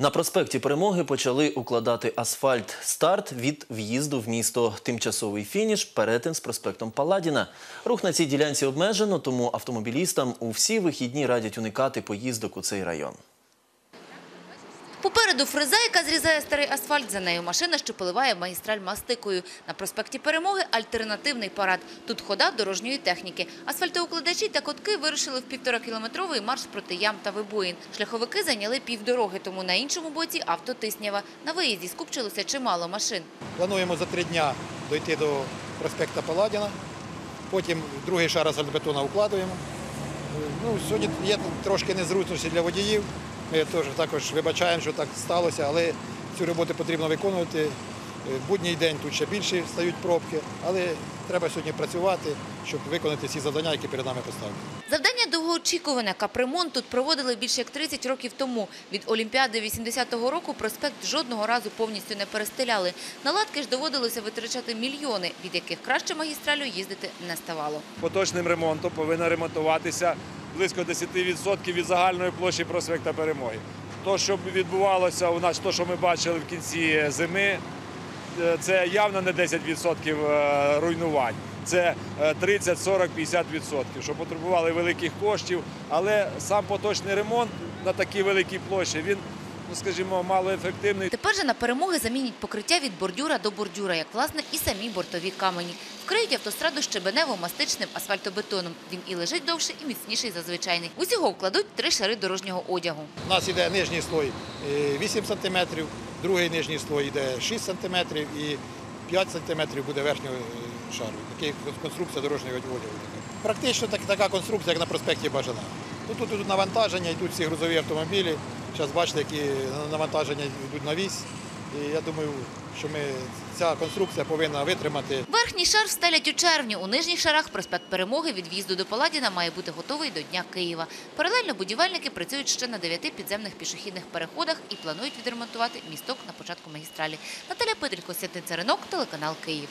На проспекті Перемоги почали укладати асфальт. Старт від в'їзду в місто. Тимчасовий фініш – перетин з проспектом Паладіна. Рух на цій ділянці обмежено, тому автомобілістам у всі вихідні радять уникати поїздок у цей район. Попереду фреза, яка зрізає старий асфальт. За нею машина, що поливає магістраль мастикою. На проспекті Перемоги – альтернативний парад. Тут хода дорожньої техніки. Асфальтоукладачі та котки вирушили в півторакілометровий марш проти ям та вибоїн. Шляховики зайняли півдороги, тому на іншому боці – автотиснява. На виїзді скупчилося чимало машин. Плануємо за три дня дойти до проспекта Паладіна. Потім другий шар асфальтбетона укладуємо. Ну, сьогодні є трошки незручності для водіїв. Ми теж також вибачаємо, що так сталося, але цю роботу потрібно виконувати. В будній день тут ще більше стають пробки, але треба сьогодні працювати, щоб виконати всі завдання, які перед нами поставлені. Завдання довгоочікуване. Капремонт тут проводили більше як 30 років тому. Від Олімпіади 80-го року проспект жодного разу повністю не перестеляли. Наладки ж доводилося витрачати мільйони, від яких краще магістралю їздити не ставало. поточним ремонтом повинна ремонтуватися близько 10% від загальної площі проспекта Перемоги. То, що відбувалося у нас, то, що ми бачили в кінці зими, е, це явно не 10% е, руйнувань. Це е, 30, 40, 50 відсотків, що потребували великих коштів. Але сам поточний ремонт на такій великій площі, він, ну скажімо, малоефективний. Тепер же на перемоги замінять покриття від бордюра до бордюра, як власне і самі бортові камені. Вкриють автостраду щебенево-мастичним асфальтобетоном. Він і лежить довше, і міцніший за звичайний. Усього вкладуть три шари дорожнього одягу. У нас йде нижній слой е, 8 см, другий нижній слой йде 6 см і 5 см буде верхнього е, шару. Така конструкція дорожнього одягу. Практично так, така конструкція, як на проспекті Бажана. Ну, тут, тут навантаження, йдуть всі грузові автомобілі. Зараз бачите, які навантаження йдуть на вісь. І я думаю, що ми, ця конструкція повинна витримати Верхній шар встелять у червні. У нижніх шарах проспект Перемоги від в'їзду до Паладіна має бути готовий до Дня Києва. Паралельно будівельники працюють ще на дев'яти підземних пішохідних переходах і планують відремонтувати місток на початку магістралі. Наталя Петрик, Костянтин Царинок, телеканал Київ.